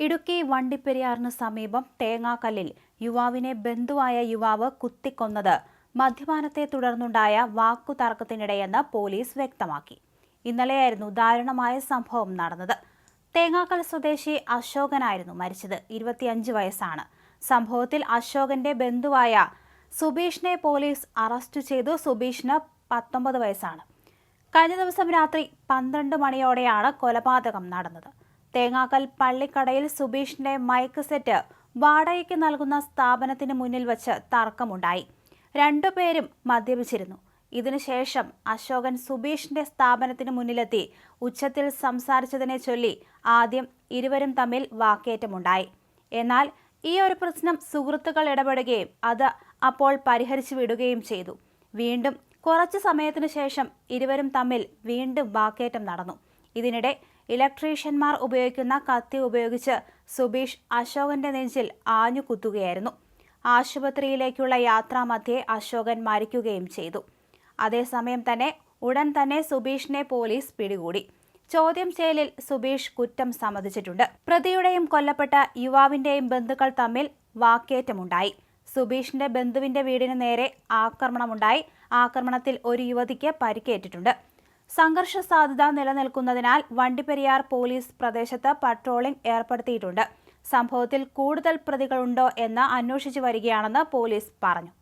ഇടുക്കി വണ്ടിപ്പെരിയാറിന് സമീപം തേങ്ങാക്കല്ലിൽ യുവാവിനെ ബന്ധുവായ യുവാവ് കുത്തിക്കൊന്നത്. മദ്യപാനത്തെ തുടർന്നുണ്ടായ വാക്കുതർക്കത്തിനിടെയെന്ന് പോലീസ് വ്യക്തമാക്കി. ഇന്നലെയായിരുന്നു ദാരുണമായ സംഭവം നടന്നത്. തേങ്ങാക്കൽ സ്വദേശി അശോകനായിരുന്നു മരിച്ചത്. ഇരുപത്തിയഞ്ച് വയസ്സാണ്. സംഭവത്തിൽ അശോകന്റെ ബന്ധുവായ സുബീഷിനെ പോലീസ് അറസ്റ്റ് ചെയ്തു. സുബീഷിന് പത്തൊമ്പത് വയസ്സാണ്. കഴിഞ്ഞ ദിവസം രാത്രി പന്ത്രണ്ട് മണിയോടെയാണ് കൊലപാതകം നടന്നത്. തേങ്ങാക്കൽ പള്ളിക്കടയിൽ സുബീഷിന്റെ മൈക്ക് സെറ്റ് വാടകയ്ക്ക് നൽകുന്ന സ്ഥാപനത്തിന് മുന്നിൽ വച്ച് തർക്കമുണ്ടായി. രണ്ടുപേരും മദ്യപിച്ചിരുന്നു. ഇതിനുശേഷം അശോകൻ സുബീഷിന്റെ സ്ഥാപനത്തിന് മുന്നിലെത്തി ഉച്ചത്തിൽ സംസാരിച്ചതിനെ ചൊല്ലി ആദ്യം ഇരുവരും തമ്മിൽ വാക്കേറ്റമുണ്ടായി. എന്നാൽ ഈ ഒരു പ്രശ്നം സുഹൃത്തുക്കൾ ഇടപെടുകയും അത് അപ്പോൾ പരിഹരിച്ചു വിടുകയും ചെയ്തു. വീണ്ടും കുറച്ചു സമയത്തിനു ശേഷം ഇരുവരും തമ്മിൽ വീണ്ടും വാക്കേറ്റം നടന്നു. ഇതിനിടെ ഇലക്ട്രീഷ്യന്മാർ ഉപയോഗിക്കുന്ന കത്തി ഉപയോഗിച്ച് സുബീഷ് അശോകന്റെ നെഞ്ചിൽ ആഞ്ഞു കുത്തുകയായിരുന്നു. ആശുപത്രിയിലേക്കുള്ള യാത്രാമധ്യേ അശോകൻ മരിക്കുകയും ചെയ്തു. അതേസമയം തന്നെ ഉടൻ തന്നെ സുബീഷിനെ പോലീസ് പിടികൂടി. ചോദ്യം ചെയ്യലിൽ സുബീഷ് കുറ്റം സമ്മതിച്ചിട്ടുണ്ട്. പ്രതിയുടെയും കൊല്ലപ്പെട്ട യുവാവിന്റെയും ബന്ധുക്കൾ തമ്മിൽ വാക്കേറ്റമുണ്ടായി. സുബീഷിന്റെ ബന്ധുവിന്റെ വീടിന് നേരെ ആക്രമണമുണ്ടായി. ആക്രമണത്തിൽ ഒരു യുവതിക്ക് പരിക്കേറ്റിട്ടുണ്ട്. സംഘർഷ സാധ്യത നിലനിൽക്കുന്നതിനാൽ വണ്ടിപ്പെരിയാർ പോലീസ് പ്രദേശത്ത് പട്രോളിംഗ് ഏർപ്പെടുത്തിയിട്ടുണ്ട്. സംഭവത്തിൽ കൂടുതൽ പ്രതികളുണ്ടോ എന്ന് അന്വേഷിച്ചു വരികയാണെന്ന് പോലീസ് പറഞ്ഞു.